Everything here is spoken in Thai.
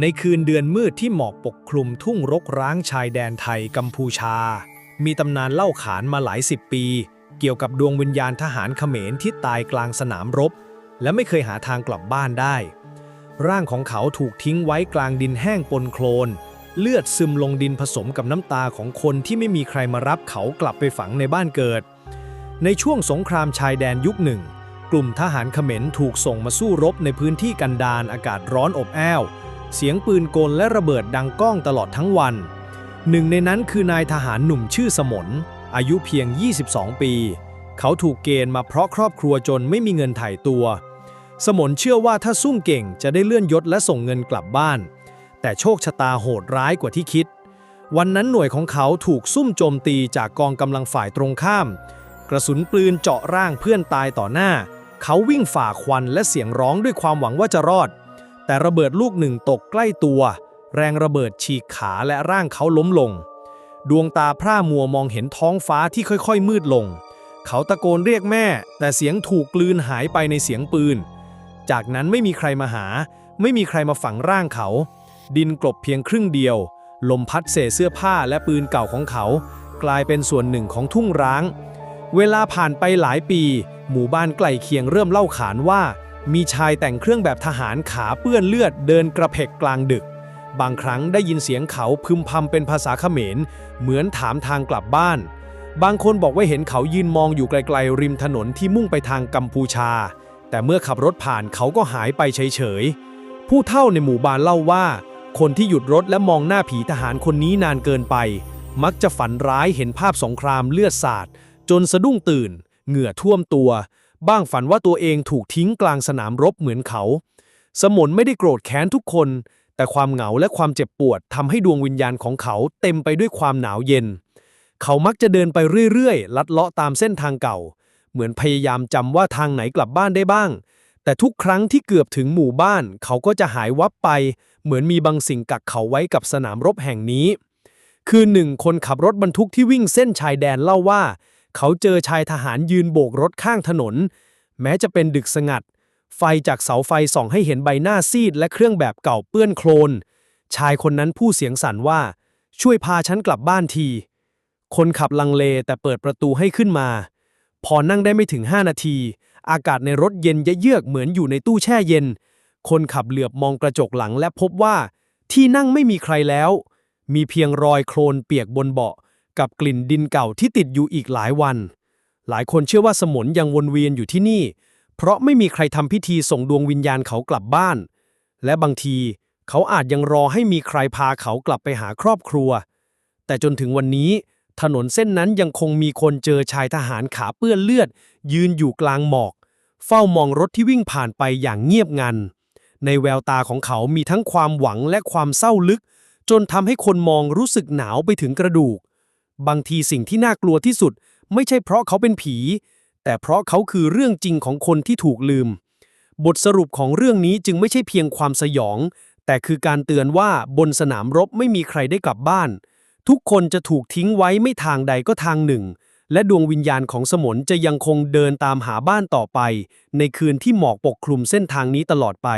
ในคืนเดือนมืดที่หมอกปกคลุมทุ่งรกร้างชายแดนไทยกัมพูชา มีตำนานเล่าขานมาหลายสิบปี เกี่ยวกับดวงวิญญาณทหารเขมรที่ตายกลางสนามรบ และไม่เคยหาทางกลับบ้านได้ ร่างของเขาถูกทิ้งไว้กลางดินแห้งปนโคลน เลือดซึมลงดินผสมกับน้ำตาของคนที่ไม่มีใครมารับเขากลับไปฝังในบ้านเกิด ในช่วงสงครามชายแดนยุคหนึ่ง กลุ่มทหารเขมรถูกส่งมาสู้รบในพื้นที่กันดารอากาศร้อนอบอ้าว เสียงปืนกลและระเบิดดังก้องตลอดทั้งวัน หนึ่งในนั้นคือนายทหารหนุ่มชื่อสมน อายุเพียง 22 ปี เขาถูกเกณฑ์มาเพราะครอบครัวจนไม่มีเงินถ่ายตัว สมนเชื่อว่าถ้าซุ่มเก่งจะได้เลื่อนยศและส่งเงินกลับบ้าน แต่โชคชะตาโหดร้ายกว่าที่คิด วันนั้นหน่วยของเขาถูกซุ่มโจมตีจากกองกำลังฝ่ายตรงข้าม กระสุนปืนเจาะร่างเพื่อนตายต่อหน้า เขาวิ่งฝ่าควันและเสียงร้องด้วยความหวังว่าจะรอด แต่ระเบิดลูกหนึ่งตกใกล้ตัว แรงระเบิดฉีกขาและร่างเขาล้มลง ดวงตาพร่ามัวมองเห็นท้องฟ้าที่ค่อยๆ มืดลง เขาตะโกนเรียกแม่ แต่เสียงถูกกลืนหายไปในเสียงปืน จากนั้นไม่มีใครมาหา ไม่มีใครมาฝังร่างเขา ดินกลบเพียงครึ่งเดียว ลมพัดเศษเสื้อผ้าและปืนเก่าของเขา กลายเป็นส่วนหนึ่งของทุ่งร้าง เวลาผ่านไปหลายปี หมู่บ้านใกล้เคียงเริ่มเล่าขานว่า มีชายแต่งเครื่องแบบทหารขาเปื้อนเลือดเดินกระเพกกลางดึก บางครั้งได้ยินเสียงเขาพึมพำเป็นภาษาเขมร เหมือนถามทางกลับบ้าน บางคนบอกว่าเห็นเขายืนมองอยู่ไกลๆริมถนนที่มุ่งไปทางกัมพูชา แต่เมื่อขับรถผ่านเขาก็หายไปเฉยๆ ผู้เฒ่าในหมู่บ้านเล่าว่า คนที่หยุดรถและมองหน้าผีทหารคนนี้นานเกินไป มักจะฝันร้ายเห็นภาพสงครามเลือดสาดจนสะดุ้งตื่น เหงื่อท่วมตัว บ้างฝันว่าตัวเองถูกทิ้งกลางสนามรบเหมือนเขา สมนไม่ได้โกรธแค้นทุกคน แต่ความเหงาและความเจ็บปวดทำให้ดวงวิญญาณของเขาเต็มไปด้วยความหนาวเย็น เขามักจะเดินไปเรื่อยๆ ลัดเลาะตามเส้นทางเก่า เหมือนพยายามจำว่าทางไหนกลับบ้านได้บ้าง แต่ทุกครั้งที่เกือบถึงหมู่บ้าน เขาก็จะหายวับไป เหมือนมีบางสิ่งกักเขาไว้กับสนามรบแห่งนี้ คือหนึ่งคนขับรถบรรทุกที่วิ่งเส้นชายแดนเล่าว่า เขาเจอชายทหารยืนโบกรถข้างถนน แม้จะเป็นดึกสงัด ไฟจากเสาไฟส่องให้เห็นใบหน้าซีดและเครื่องแบบเก่าเปื้อนโคลน ชายคนนั้นพูดเสียงสั่นว่า ช่วยพาฉันกลับบ้านที คนขับลังเลแต่เปิดประตูให้ขึ้นมา พอนั่งได้ไม่ถึง 5 นาที อากาศในรถเย็นเยือกเหมือนอยู่ในตู้แช่เย็น คนขับเหลือบมองกระจกหลังและพบว่า ที่นั่งไม่มีใครแล้ว มีเพียงรอยโคลนเปียกบนเบาะ กับกลิ่นดินเก่าที่ติดอยู่อีกหลายวัน หลายคนเชื่อว่าสมุนยังวนเวียนอยู่ที่นี่ เพราะไม่มีใครทำพิธีส่งดวงวิญญาณเขากลับบ้าน และบางทีเขาอาจยังรอให้มีใครพาเขากลับไปหาครอบครัว แต่จนถึงวันนี้ ถนนเส้นนั้นยังคงมีคนเจอชายทหารขาเปื้อนเลือด ยืนอยู่กลางหมอก เฝ้ามองรถที่วิ่งผ่านไปอย่างเงียบงัน ในแววตาของเขามีทั้งความหวังและความเศร้าลึก จนทำให้คนมองรู้สึกหนาวไปถึงกระดูก บางทีสิ่งที่น่ากลัวที่สุด ไม่ใช่เพราะเขาเป็นผี แต่เพราะเขาคือเรื่องจริงของคนที่ถูกลืม บทสรุปของเรื่องนี้จึงไม่ใช่เพียงความสยอง แต่คือการเตือนว่าบนสนามรบไม่มีใครได้กลับบ้าน ทุกคนจะถูกทิ้งไว้ไม่ทางใดก็ทางหนึ่ง และดวงวิญญาณของสมนจะยังคงเดินตามหาบ้านต่อไป ในคืนที่หมอกปกคลุมเส้นทางนี้ตลอดไป